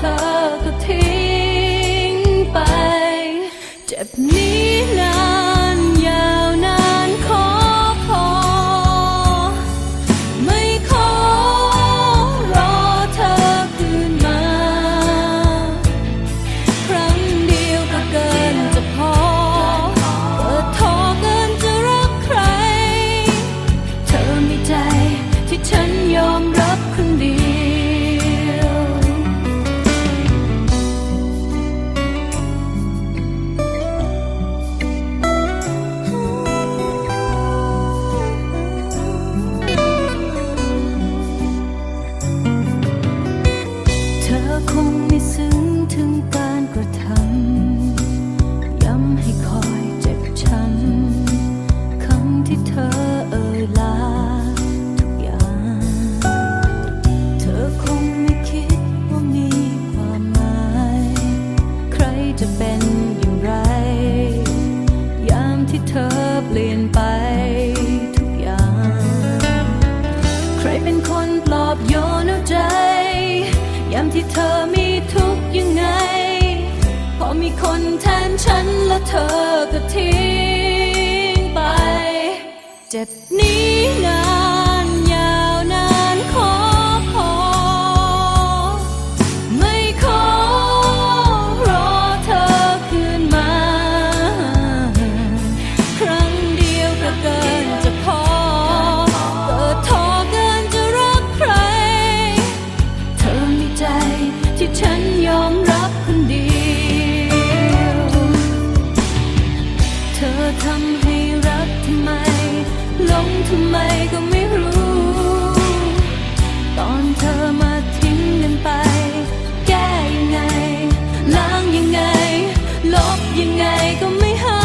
ฉั อคงไม่ซึ้งถึงการกระทำ ย้ำให้คอยเจ็บช้ำ คำที่เธอเอ่ยลาทุกอย่าง เธอคงไม่คิดว่ามีความหมาย ใครจะเป็นอย่างไร ยามที่เธอเปลี่ยนไป ที่เธอมีทุกยังไง พอมีคนแทนฉันแล้วเธอก็ทิ้งไป เจ็บนี้นา ธอทำให้รักทำไมหลงทำไมก็ไม่รู้ ตอนเธอมาทิ้งกันไป แก้ยังไง ล้างยังไง ลบยังไงก็ไม่หาย